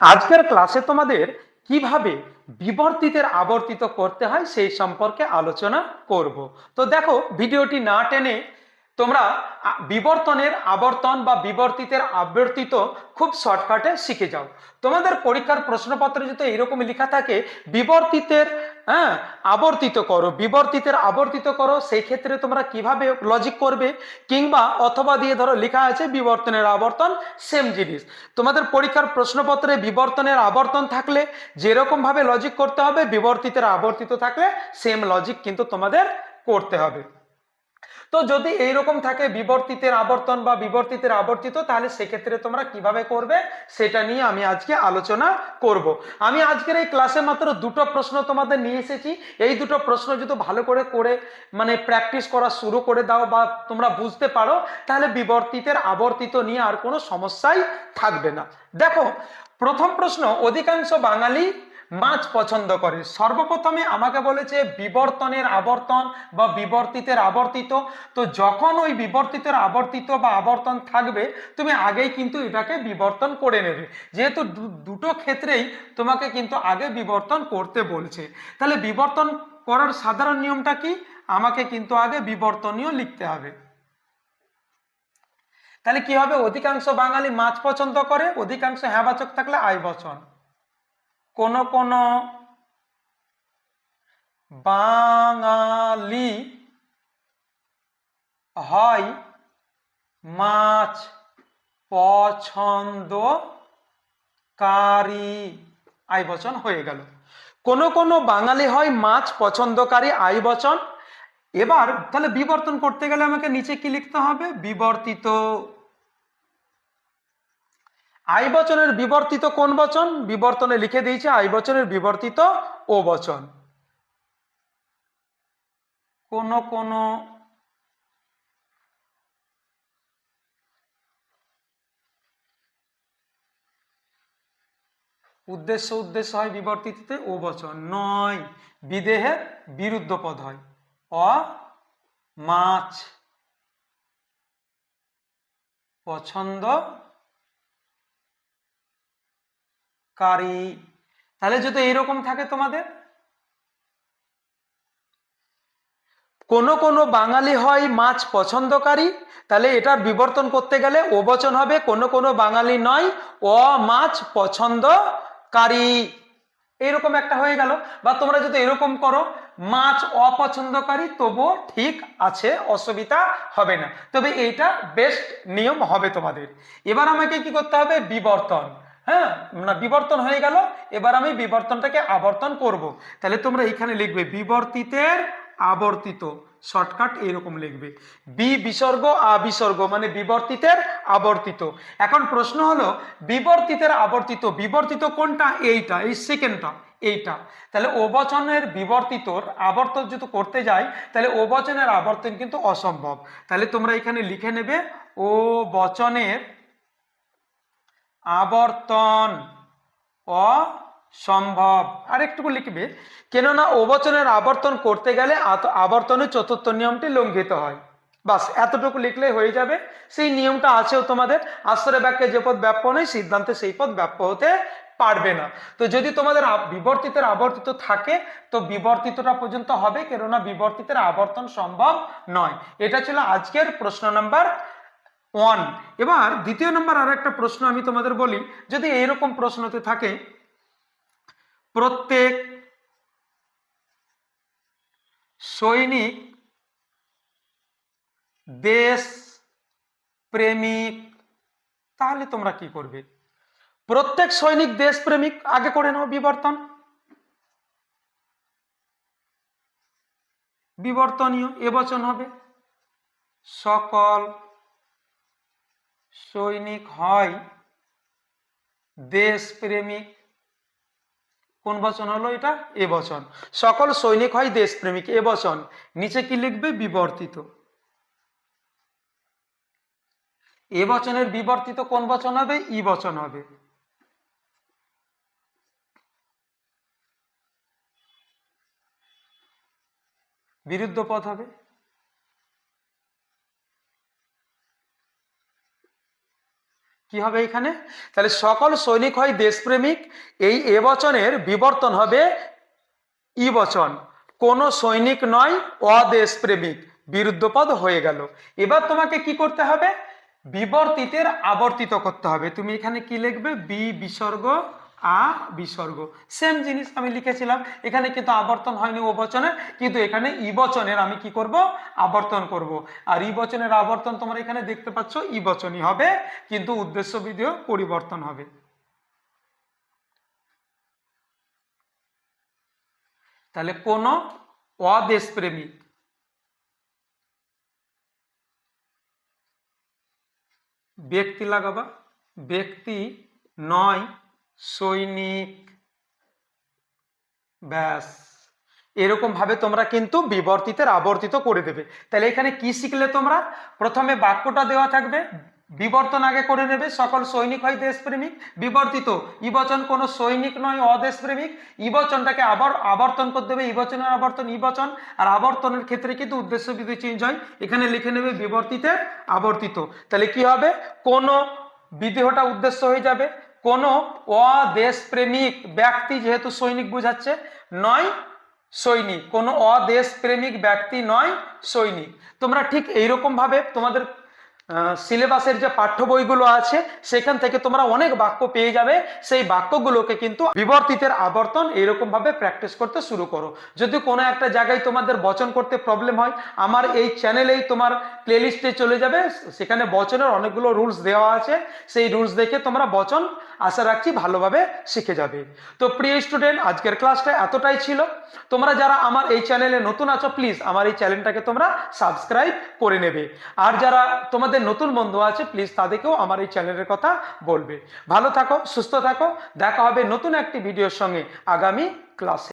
আজকের ক্লাসে তোমাদের কীভাবে বিবর্তিতের আবর্তিত করতে হয় সেই সম্পর্কে আলোচনা করব। তো দেখো, ভিডিওটি না টেনে তোমরা বিবর্তনের আবর্তন বা বিবর্তিতের আবর্তিত খুব শর্টকাটে শিখে যাও। তোমাদের পরীক্ষার প্রশ্নপত্রে যদি এরকম লেখা থাকে, বিবর্তিতের হ্যাঁ আবর্তিত করো, বিবর্তিতের আবর্তিত করো, সেই ক্ষেত্রে তোমরা কীভাবে লজিক করবে? কিংবা অথবা দিয়ে ধরো লেখা আছে বিবর্তনের আবর্তন সেম জিনিস। তোমাদের পরীক্ষার প্রশ্নপত্রে বিবর্তনের আবর্তন থাকলে যেরকম ভাবে লজিক করতে হবে, বিবর্তিতের আবর্তিত থাকলে সেম লজিক কিন্তু তোমাদের করতে হবে। তো যদি এইরকম থাকে বিবর্তিতের আবর্তন বা বিবর্তিতের আবর্তিত, তাহলে সেক্ষেত্রে তোমরা কীভাবে করবে? সেটা নিয়ে আমি আজকে আলোচনা করব। আমি আজকের এই ক্লাসে মাত্র দুটো প্রশ্ন তোমাদের নিয়ে এসেছি। এই দুটো প্রশ্ন যদি ভালো করে করে মানে প্র্যাকটিস করা শুরু করে দাও বা তোমরা বুঝতে পারো, তাহলে বিবর্তিতের আবর্তিত নিয়ে আর কোনো সমস্যাই থাকবে না। দেখো, প্রথম প্রশ্ন, অধিকাংশ বাঙালি মাছ পছন্দ করে। সর্বপ্রথমে আমাকে বলেছে বিবর্তনের আবর্তন বা বিবর্তিতের আবর্তিত। তো যখন ওই বিবর্তিতের আবর্তিত বা আবর্তন থাকবে, তুমি আগেই কিন্তু এটাকে বিবর্তন করে নেবে। যেহেতু দুটো ক্ষেত্রেই তোমাকে কিন্তু আগে বিবর্তন করতে বলছে। তাহলে বিবর্তন করার সাধারণ নিয়মটা কি? আমাকে কিন্তু আগে বিবর্তনীয় লিখতে হবে। তাহলে কি হবে? অধিকাংশ বাঙালি মাছ পছন্দ করে, অধিকাংশ হ্যাবাচক থাকলে আয় বচন। কোন কোন বাঙালি হয় মাছ পছন্দকারী। আই বচন হয়ে গেল। কোন কোন বাঙালি হয় মাছ পছন্দকারী, আই বচন। এবার তাহলে বিবর্তন করতে গেলে আমাকে নিচে কি লিখতে হবে? বিবর্তিত। আই বচনের বিবর্তিত কোন বচন? বিবর্তনে লিখে দিয়েছে আই বচনের বিবর্তিত ও বচন। কোন কোন, উদ্দেশ্য উদ্দেশ্য হয় বিবর্তিতে ও বচন। নয় বিদেহের বিরুদ্ধ পদ হয়। অ, মাছ। পছন্দ কারি। তাহলে যদি এইরকম থাকে তোমাদের? কোন কোন বাঙালি হয় মাছ পছন্দকারী তাহলে এটা বিবর্তন করতে গেলে ও বচন হবে, কোন কোন বাঙালি নয়, অ মাছ পছন্দকারী এরকম একটা হয়ে গেল। বা তোমরা যদি এরকম করো, মাছ অপছন্দকারী তবুও ঠিক আছে, অসুবিধা হবে না। তবে এইটা বেস্ট নিয়ম হবে তোমাদের। এবার আমাকে কি করতে হবে? বিবর্তন। হ্যাঁ? না, বিবর্তন হয়ে গেল, এবার আমি বিবর্তনটাকে আবর্তন করব। তাহলে তোমরা এখানে লিখবে, বিবর্তিতের আবর্তিত। শর্টকাট এরকম লিখবে। বি বিসর্গ, আ বিসর্গ মানে বিবর্তিতের আবর্তিত। এখন প্রশ্ন হলো, বিবর্তিতের আবর্তিত, বিবর্তিত কোনটা? এইটা, এই সেকেন্ডটা এইটা। তাহলে ও বচনের বিবর্তিতর আবর্তন যদি করতে যাই, তাহলে ও বচনের আবর্তন কিন্তু অসম্ভব। তাহলে তোমরা এখানে লিখে নেবে ও বচনের আবর্তন। অসম্ভব। আরেকটুকু লিখবে, কেননা অবচনের আবর্তন করতে গেলে আবর্তনের চতুর্থ নিয়মটি লঙ্ঘিত হয়। বাস, এতটুকু লিখলে হয়ে যাবে। সেই নিয়মটা আছেও তোমাদের। আশ্রয় বাক্যে যে পদ ব্যাপ্য নেই, সিদ্ধান্তে সেই পদ ব্যাপ্য হতে পারবে না। তো যদি তোমাদের বিবর্তিতের আবর্তিত থাকে, তো বিবর্তিতটা পর্যন্ত হবে, কেননা বিবর্তিতের আবর্তন সম্ভব নয়। এটা ছিল আজকের প্রশ্ন নাম্বার ওয়ান। এবার দ্বিতীয় নম্বর আর একটা প্রশ্ন আমি তোমাদের বলি, যদি এইরকম প্রশ্নতে থাকে, প্রত্যেক সৈনিক দেশ প্রেমিক তাহলে তোমরা কি করবে? প্রত্যেক সৈনিক দেশ প্রেমিক আগে করে নাও বিবর্তন। বিবর্তনীয় এবচন হবে। সকল সৈনিক হয় দেশ প্রেমিক কোন বচন হলো এটা? এ বচন। সকল সৈনিক হয় দেশ প্রেমিক এ বচন। নিচে কি লিখবে? বিবর্তিত। এ বচনের বিবর্তিত কোন বচন হবে? ই বচন হবে। বিরুদ্ধ পথ হবে। কি হবে এখানে? তাহলে সকল সৈনিক হয় দেশপ্রেমিক। এই এ বচনের বিবর্তন হবে ই বচন কোন সৈনিক নয়, অদেশপ্রেমিক। বিরুদ্ধপদ হয়ে গেল। এবার তোমাকে কি করতে হবে? বিবর্তিতের আবর্তিত করতে হবে। তুমি এখানে কি লিখবে? বি বিসর্গ আ বিসর্গ। সেম জিনিস আমি লিখেছিলাম, এখানে কিন্তু আবর্তন হয়নি ও বচনের, কিন্তু এখানে ই বচনের আমি কি করব? আবর্তন করব। আর ই বচনের আবর্তন তোমরা এখানে দেখতে পাচ্ছ, ই বচনই হবে, কিন্তু উদ্দেশ্য বিধিও পরিবর্তন হবে। তাহলে কোন অদেশপ্রেমিক ব্যক্তি লাগাবা, ব্যক্তি নয় সৈনিক। ব্যাস। এরকম ভাবে তোমরা কিন্তু বিবর্তিতের আবর্তিত করে দেবে। তাহলে এখানে কি শিখলে তোমরা? প্রথমে বাক্যটা দেওয়া থাকবে, বিবর্তন আগে করে নেবে, সকল সৈনিক হয় দেশপ্রেমিক, বিবর্তিত। ইবচন কোনো সৈনিক নয়, অদেশপ্রেমিক। ইবচনটাকে আবার আবর্তন করে দেবে ইবচনের আবর্তন ইবচন। আর আবর্তনের ক্ষেত্রে কিন্তু উদ্দেশ্য বিধি চেঞ্জ হয়। এখানে লিখে নেবে বিবর্তিতে আবর্তিত। তাহলে কি হবে? কোনো বিদেহটা উদ্দেশ্য হয়ে যাবে। কোনো অদেশপ্রেমিক ব্যক্তি যেহেতু সৈনিক বোঝাচ্ছে, নয় সৈনিক। কোনো অদেশপ্রেমিক ব্যক্তি নয় সৈনিক। তোমরা ঠিক এইরকম ভাবে তোমাদের সিলেবাসের যে পাঠ্য বইগুলো আছে, সেখান থেকে তোমরা অনেক বাক্য পেয়ে যাবে। সেই বাক্যগুলোকে কিন্তু বিবর্তিতের আবর্তন এইরকম ভাবে প্র্যাকটিস করতে শুরু করো। যদি কোনো একটা জায়গায় তোমাদের বচন করতে প্রবলেম হয়, আমার এই চ্যানেলেই তোমার প্লেলিস্টে চলে যাবে। সেখানে বচনের অনেকগুলো রুলস দেওয়া আছে। সেই রুলস দেখে তোমরা বচন আশা রাখছি ভালোভাবে শিখে যাবে। তো প্রিয় স্টুডেন্ট আজকের ক্লাসটা এতটাই ছিল। তোমরা যারা আমার এই চ্যানেলে নতুন আছো প্লিজ আমার এই চ্যানেলটাকে তোমরা সাবস্ক্রাইব করে নেবে। আর যারা তোমাদের নতুন বন্ধু আছে প্লিজ তাদেরকেও আমার এই চ্যানেলের কথা বলবে। ভালো থাকো, সুস্থ থাকো। দেখা হবে নতুন একটি ভিডিওর সঙ্গে আগামী ক্লাসে